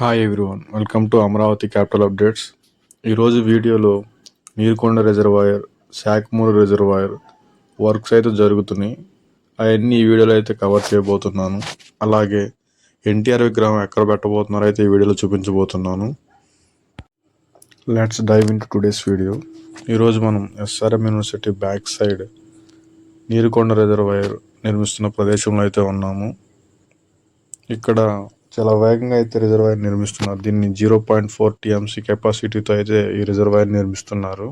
Hi everyone welcome to Amaravati capital updates ఈరోజు వీడియోలో Neerukonda reservoir Sakhamuru reservoir works అయితే జరుగుతున్నాయి. అవన్నీ ఈ వీడియోలో అయితే కవర్ చేయబోతున్నాను. అలాగే ఎన్టీఆర్ విగ్రహం ఎక్కడ పెట్టబోతున్నారో అయితే ఈ వీడియోలో చూపించబోతున్నాను. Let's dive in today's video ఈరోజు మనం SRM university back side Neerukonda reservoir నిర్మిస్తున్న ప్రదేశంలో అయితే ఉన్నాము. ఇక్కడ చాలా వేగంగా అయితే రిజర్వాయర్ నిర్మిస్తున్నారు. దీన్ని జీరో పాయింట్ ఫోర్ టీఎంసీ కెపాసిటీతో అయితే ఈ రిజర్వాయర్ నిర్మిస్తున్నారు.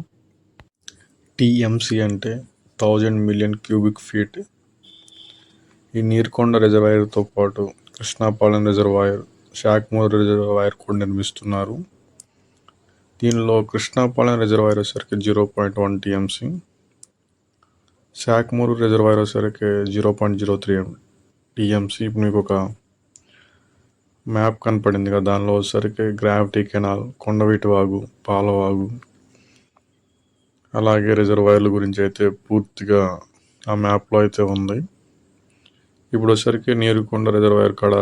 టీఎంసీ అంటే థౌజండ్ మిలియన్ క్యూబిక్ ఫీట్. ఈ నీర్కొండ రిజర్వాయర్తో పాటు కృష్ణాపాలెం రిజర్వాయర్ షాక్మూర్ రిజర్వాయర్ కూడా నిర్మిస్తున్నారు. దీనిలో కృష్ణాపాలెం రిజర్వాయర్ వచ్చేసరికి zero point one TMC. Sakhamuru reservoir వచ్చేసరికి zero point zero three TMC. ఇప్పుడు మీకు ఒక మ్యాప్ కనపడింది కదా దానిలో వచ్చేసరికి గ్రావిటీ కెనాల్ కొండవీటి వాగు పాలవాగు అలాగే రిజర్వాయర్ల గురించి అయితే పూర్తిగా ఆ మ్యాప్లో అయితే ఉంది. ఇప్పుడు వచ్చేసరికి నీరుకొండ రిజర్వాయర్ కాడ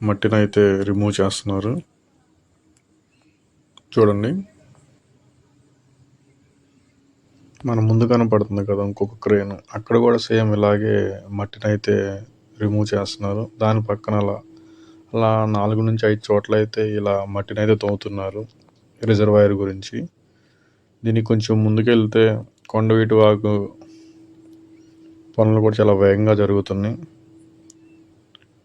మట్టిని అయితే రిమూవ్ చేస్తున్నారు. చూడండి. మన ముందు కనపడుతుంది కదా ఇంకొక క్రేన్. అక్కడ కూడా సేమ్ ఇలాగే మట్టిని అయితే రిమూవ్ చేస్తున్నారు. దాని పక్కన అలా అలా నాలుగు నుంచి ఐదు చోట్ల అయితే ఇలా మట్టిని అయితే తవ్వుతున్నారు రిజర్వాయర్ గురించి. దీనికి కొంచెం ముందుకెళ్తే కొండవీటి వాగు పనులు కూడా చాలా వేగంగా జరుగుతున్నాయి.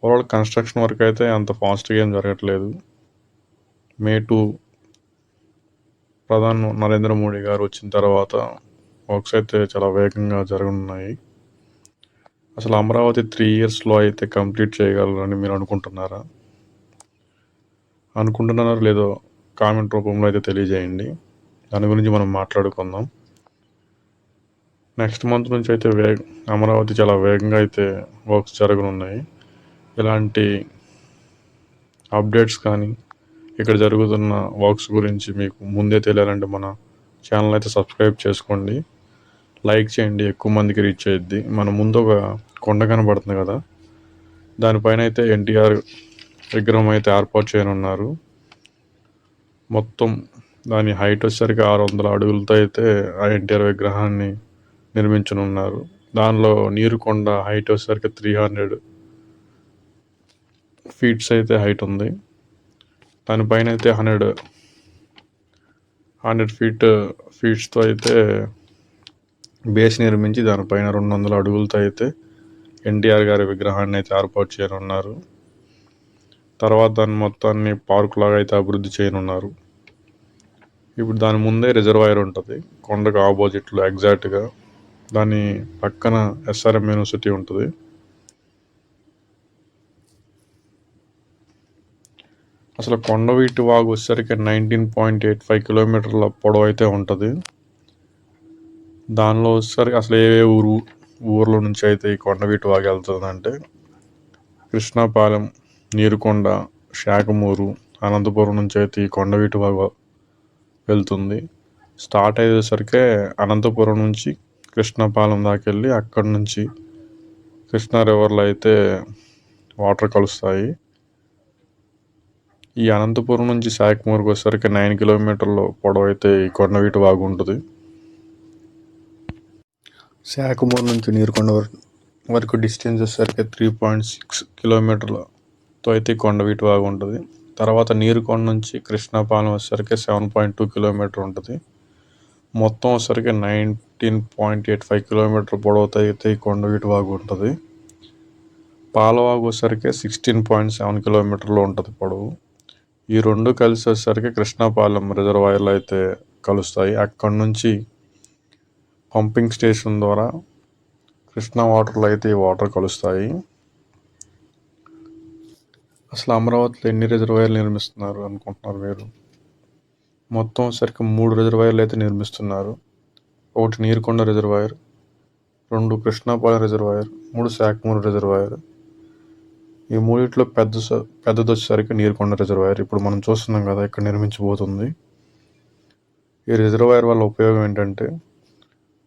ఓవరాల్ కన్స్ట్రక్షన్ వర్క్ అయితే అంత ఫాస్ట్గా ఏం జరగట్లేదు. మే టూ ప్రధాని నరేంద్ర మోడీ గారు వచ్చిన తర్వాత వర్క్స్ అయితే చాలా వేగంగా జరగనున్నాయి. అసలు అమరావతి త్రీ ఇయర్స్లో అయితే కంప్లీట్ చేయగలరని మీరు అనుకుంటున్నారా? అనుకుంటున్నారో లేదో కామెంట్ రూపంలో అయితే తెలియజేయండి. దాని గురించి మనం మాట్లాడుకుందాం. నెక్స్ట్ మంత్ నుంచి అయితే వేగ అమరావతి చాలా వేగంగా అయితే వర్క్స్ జరగనున్నాయి. ఇలాంటి అప్డేట్స్ కానీ ఇక్కడ జరుగుతున్న వర్క్స్ గురించి మీకు ముందే తెలియాలంటే మన ఛానల్ అయితే సబ్స్క్రైబ్ చేసుకోండి. లైక్ చేయండి ఎక్కువ మందికి రీచ్ అయ్యిద్ది మన ముందు ఒక కొండ కనబడుతుంది కదా. దానిపైన అయితే ఎన్టీఆర్ విగ్రహం అయితే ఏర్పాటు చేయనున్నారు. మొత్తం దాని హైట్ వచ్చేసరికి ఆరు వందల అడుగులతో అయితే ఆ ఎన్టీఆర్ విగ్రహాన్ని నిర్మించనున్నారు. దానిలో నీరు కొండ హైట్ వచ్చేసరికి త్రీ హండ్రెడ్ ఫీట్స్ అయితే హైట్ ఉంది. దానిపైన అయితే హండ్రెడ్ హండ్రెడ్ ఫీట్ ఫీట్స్తో అయితే బేస్ నిర్మించి దానిపైన రెండు వందల అడుగులతో అయితే ఎన్టీఆర్ గారి విగ్రహాన్ని అయితే ఏర్పాటు చేయనున్నారు. తర్వాత దాని మొత్తాన్ని పార్క్ లాగా అయితే అభివృద్ధి చేయనున్నారు. ఇప్పుడు దాని ముందే రిజర్వాయర్ ఉంటుంది. కొండకు ఆపోజిట్లో ఎగ్జాక్ట్గా. దాని పక్కన ఎస్ఆర్ఎం యూనివర్సిటీ ఉంటుంది. అసలు కొండవీటి వాగు వచ్చేసరికి నైన్టీన్ పాయింట్ ఎయిట్ ఫైవ్ కిలోమీటర్ల పొడవు అయితే ఉంటుంది. దానిలో వచ్చేసరికి అసలు ఏ ఊరు ఊర్ల నుంచి అయితే ఈ కొండవీటి వాగు వెళ్తుందంటే కృష్ణాపాలెం నీరుకొండ శాఖమూరు అనంతపురం నుంచి అయితే ఈ కొండవీటి వాగు వెళ్తుంది. స్టార్ట్ అయ్యేసరికి అనంతపురం నుంచి కృష్ణాపాలెం దాకా వెళ్ళి అక్కడి నుంచి కృష్ణా రివర్లో అయితే వాటర్ కలుస్తాయి. ఈ అనంతపురం నుంచి శాఖమూరుకు వచ్చేసరికి నైన్ కిలోమీటర్లు పొడవైతే ఈ కొండవీటి వాగు ఉంటుంది. శాఖమూరు నుంచి నీరుకొండ వరకు డిస్టెన్స్ వచ్చేసరికి త్రీ పాయింట్ సిక్స్ కిలోమీటర్లతో అయితే కొండవీటి వాగు ఉంటుంది. తర్వాత నీరుకొండ నుంచి కృష్ణాపాలెం వచ్చేసరికి సెవెన్ పాయింట్ టూ కిలోమీటర్ ఉంటుంది. మొత్తం వచ్చేసరికి nineteen point eight five kilometre పొడవుతో అయితే ఈ కొండవీటి వాగు ఉంటుంది. పాలవాగు వచ్చేసరికి సిక్స్టీన్ పాయింట్ సెవెన్ కిలోమీటర్లో ఉంటుంది పొడవు. ఈ రెండు కలిసి వచ్చేసరికి కృష్ణాపాలెం రిజర్వాయర్లు అయితే కలుస్తాయి. అక్కడ నుంచి పంపింగ్ స్టేషన్ ద్వారా కృష్ణా వాటర్లో అయితే ఈ వాటర్ కలుస్తాయి. అసలు అమరావతిలో ఎన్ని రిజర్వాయర్లు నిర్మిస్తున్నారు అనుకుంటున్నారు మీరు? మొత్తం సరికి మూడు రిజర్వాయర్లు అయితే నిర్మిస్తున్నారు. ఒకటి నీరుకొండ రిజర్వాయర్ రెండు కృష్ణాపాలెం రిజర్వాయర్ మూడు శాఖమూరు రిజర్వాయర్ ఈ మూడిట్లో పెద్ద పెద్దది వచ్చేసరికి నీరుకొండ రిజర్వాయర్ ఇప్పుడు మనం చూస్తున్నాం కదా ఇక్కడ నిర్మించబోతుంది. ఈ రిజర్వాయర్ వల్ల ఉపయోగం ఏంటంటే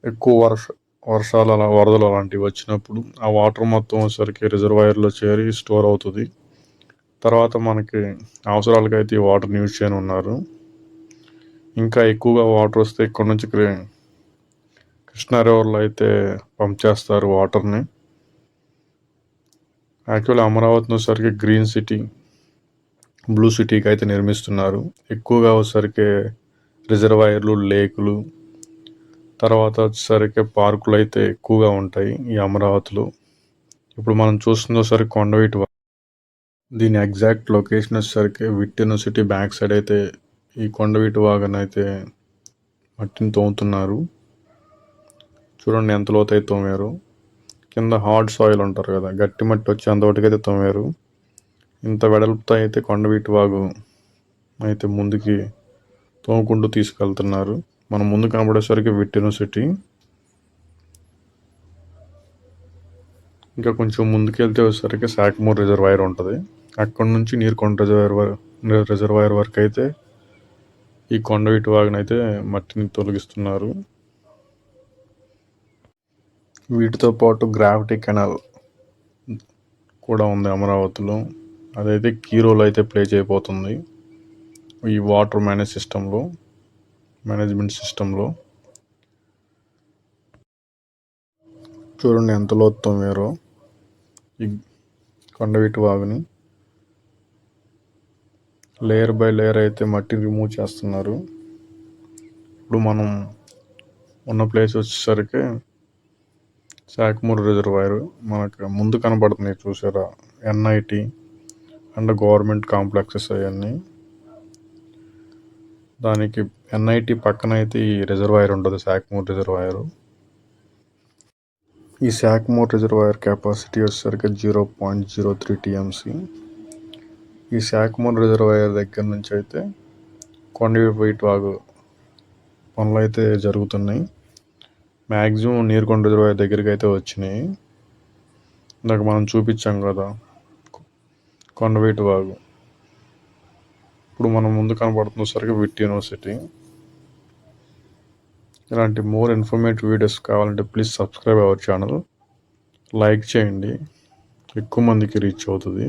ఎక్కువ వర్ష వర్షాలు అలా వరదలు అలాంటివి వచ్చినప్పుడు ఆ వాటర్ మొత్తం వచ్చేసరికి రిజర్వాయర్లో చేరి స్టోర్ అవుతుంది. తర్వాత మనకి అవసరాలకైతే అయితే ఈ వాటర్ని యూజ్ చేయని ఉన్నారు. ఇంకా ఎక్కువగా వాటర్ వస్తే ఇక్కడ నుంచి కృష్ణా రివర్లో అయితే పంప్ చేస్తారు వాటర్ని. యాక్చువల్లీ అమరావతిని వచ్చేసరికి గ్రీన్ సిటీ బ్లూ సిటీకి అయితే నిర్మిస్తున్నారు. ఎక్కువగా వచ్చేసరికి రిజర్వాయర్లు లేకులు తర్వాత వచ్చేసరికి పార్కులు అయితే ఎక్కువగా ఉంటాయి ఈ అమరావతిలో. ఇప్పుడు మనం చూస్తున్న సరే కొండవీటి దీని ఎగ్జాక్ట్ లొకేషన్ వచ్చేసరికి విట్ యూనివర్సిటీ బ్యాక్ సైడ్ అయితే ఈ కొండవీటి వాగన్ అయితే మట్టిని తోముతున్నారు. చూడండి ఎంత లోతైతే తోమారు. కింద హార్డ్ సాయిల్ ఉంటారు కదా గట్టి మట్టి వచ్చి అంతవరకైతే తోమారు. ఇంత వెడల్పుతో అయితే కొండవీటి వాగు అయితే ముందుకి తోముకుంటూ తీసుకెళ్తున్నారు. మనం ముందు కనబడేసరికి విట్ యూనివర్సిటీ ఇంకా కొంచెం ముందుకెళ్తే వచ్చేసరికి శాఖమూర్ రిజర్వాయర్ ఉంటుంది. అక్కడ నుంచి నీరుకొండ రిజర్వాయర్ రిజర్వాయర్ వరకు అయితే ఈ కొండవీటి ఇటు అయితే మట్టిని తొలగిస్తున్నారు. వీటితో పాటు గ్రావిటీ కెనాల్ కూడా ఉంది అమరావతిలో. అదైతే కీ రోల్ అయితే ప్లే చేయబోతుంది. ఈ వాటర్ మేనేజ్ సిస్టంలో మేనేజ్మెంట్ సిస్టంలో. చూడండి ఎంత లోతు వేరో ఈ కొండవీటి వాగుని. లేయర్ బై లేయర్ అయితే మట్టి రిమూవ్ చేస్తున్నారు. ఇప్పుడు మనం ఉన్న ప్లేస్ వచ్చేసరికి శాఖమూరు రిజర్వాయర్ మనకు ముందు కనబడుతున్నాయి చూసారా? ఎన్ఐటి అండ్ గవర్నమెంట్ కాంప్లెక్సెస్ అవన్నీ. దానికి ఎన్ఐటి పక్కన అయితే ఈ రిజర్వాయర్ ఉంటుంది శాఖమూర్ రిజర్వాయర్ ఈ శాఖమూర్ రిజర్వాయర్ కెపాసిటీ వచ్చేసరికి zero point zero three TMC ఈ శాఖమూర్ రిజర్వాయర్ దగ్గర నుంచి అయితే కొండవీటి వాగు పనులు అయితే జరుగుతున్నాయి. మ్యాక్సిమం నీరుకొండ రిజర్వాయర్ దగ్గరికి అయితే వచ్చినాయి. ఇందాక మనం చూపించాం కదా కొండవీటి వాగు. ఇప్పుడు మనం ముందు కనబడుతున్న సరికి విట్ యూనివర్సిటీ. ఇలాంటి మోర్ ఇన్ఫర్మేటివ్ వీడియోస్ కావాలంటే please subscribe our channel. Like చేయండి. ఎక్కువ మందికి రీచ్ అవుతుంది.